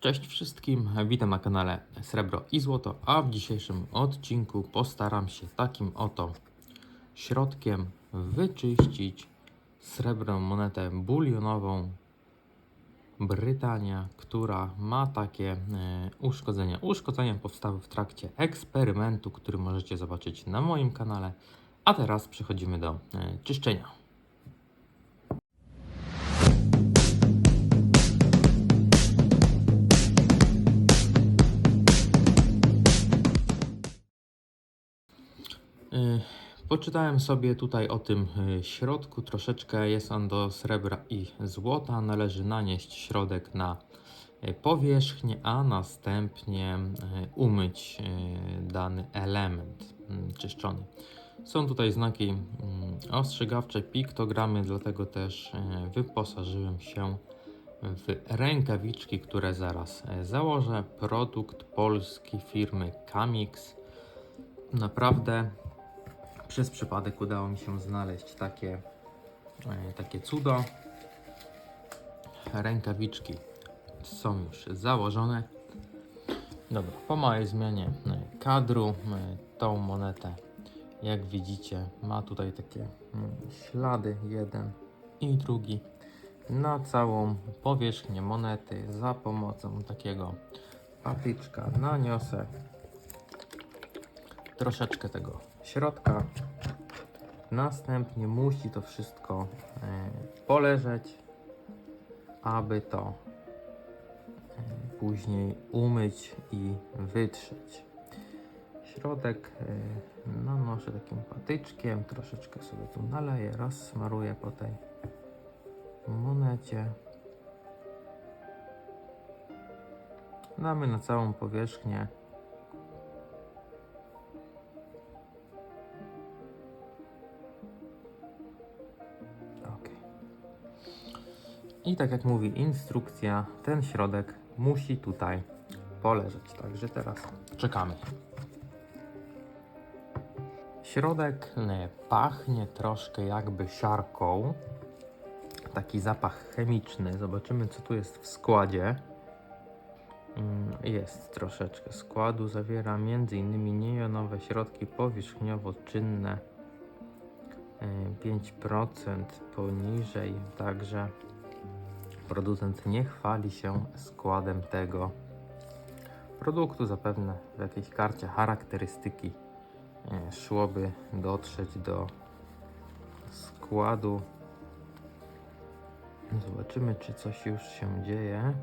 Cześć wszystkim, witam na kanale Srebro i Złoto, a w dzisiejszym odcinku postaram się takim oto środkiem wyczyścić srebrną monetę bulionową Brytania, która ma takie e, uszkodzenia. Uszkodzenia powstały w trakcie eksperymentu, który możecie zobaczyć na moim kanale. A teraz przechodzimy do e, czyszczenia. Poczytałem sobie tutaj o tym y, środku troszeczkę. Jest on do srebra i złota. Należy nanieść środek na y, powierzchnię, a następnie y, umyć dany element mm, czyszczony. Są tutaj znaki mm, ostrzegawcze, piktogramy, dlatego też wyposażyłem się w rękawiczki, które zaraz założę. Produkt polski firmy Camix. Naprawdę przez przypadek udało mi się znaleźć takie, e, takie cudo. Rękawiczki są już założone. Dobra, po małej zmianie e, kadru e, tą monetę, jak widzicie, ma tutaj takie mm, ślady, jeden i drugi, na całą powierzchnię monety za pomocą takiego patyczka naniosę troszeczkę tego środka. Następnie musi to wszystko e, poleżeć, aby to e, później umyć i wytrzeć. Środek e, nanoszę takim patyczkiem, troszeczkę sobie tu naleję, rozsmaruję po tej monecie. Damy na całą powierzchnię I tak jak mówi instrukcja, ten środek musi tutaj poleżeć. Także teraz czekamy. Środek pachnie troszkę jakby siarką. Taki zapach chemiczny. Zobaczymy, co tu jest w składzie. Mm, Jest troszeczkę składu. Zawiera m.in. niejonowe środki powierzchniowo-czynne. E, 5% poniżej, także producent nie chwali się składem tego produktu. Zapewne w jakiejś karcie charakterystyki e, szłoby dotrzeć do składu. Zobaczymy, czy coś już się dzieje.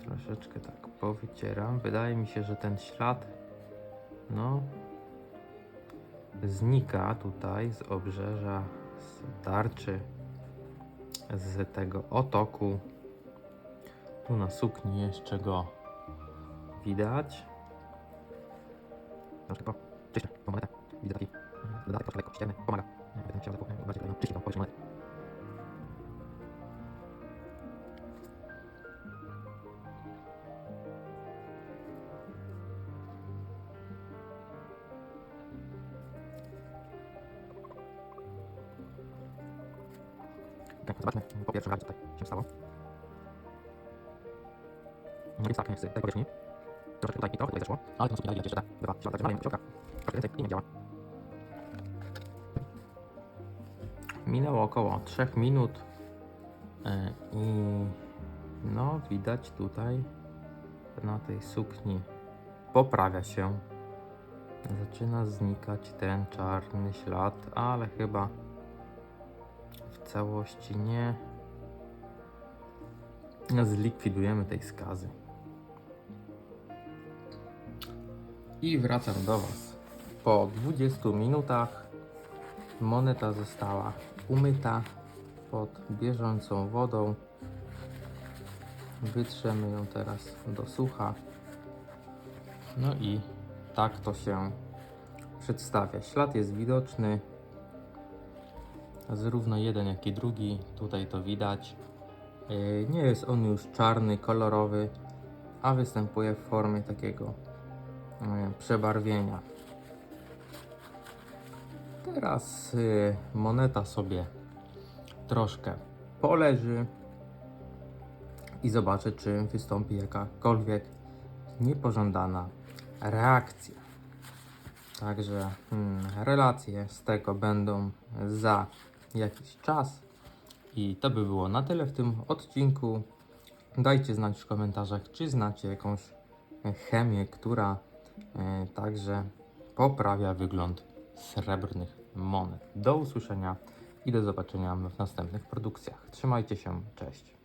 Troszeczkę tak powycieram. Wydaje mi się, że ten ślad, no, znika tutaj z obrzeża, z tarczy, z tego otoku. Tu na sukni jeszcze go widać. Troszkę czyszczę tą monetę. Widzę taki dodatek lekko ścierny. Pomaga. Tak, zobaczmy po pierwszym razie, co tutaj się stało. No więc tak, z tej powierzchni. Troszeczkę tutaj i trochę tutaj zeszło, ale sobie widać jeszcze te dwa środka, także mamy środka. Troszkę więcej i nie działa. Minęło około 3 minut e, i no widać tutaj na tej sukni poprawia się. Zaczyna znikać ten czarny ślad, ale chyba całości nie zlikwidujemy tej skazy. I wracam do Was. Po 20 minutach moneta została umyta pod bieżącą wodą. Wytrzemy ją teraz do sucha. No i tak to się przedstawia. Ślad jest widoczny, zarówno jeden, jak i drugi. Tutaj to widać. Yy, Nie jest on już czarny, kolorowy, a występuje w formie takiego yy, przebarwienia. Teraz yy, moneta sobie troszkę poleży. i zobaczę, czy wystąpi jakakolwiek niepożądana reakcja. Także mm, relacje z tego będą za jakiś czas. I to by było na tyle w tym odcinku. Dajcie znać w komentarzach, czy znacie jakąś chemię, która e, także poprawia wygląd srebrnych monet. Do usłyszenia i do zobaczenia w następnych produkcjach. Trzymajcie się, cześć.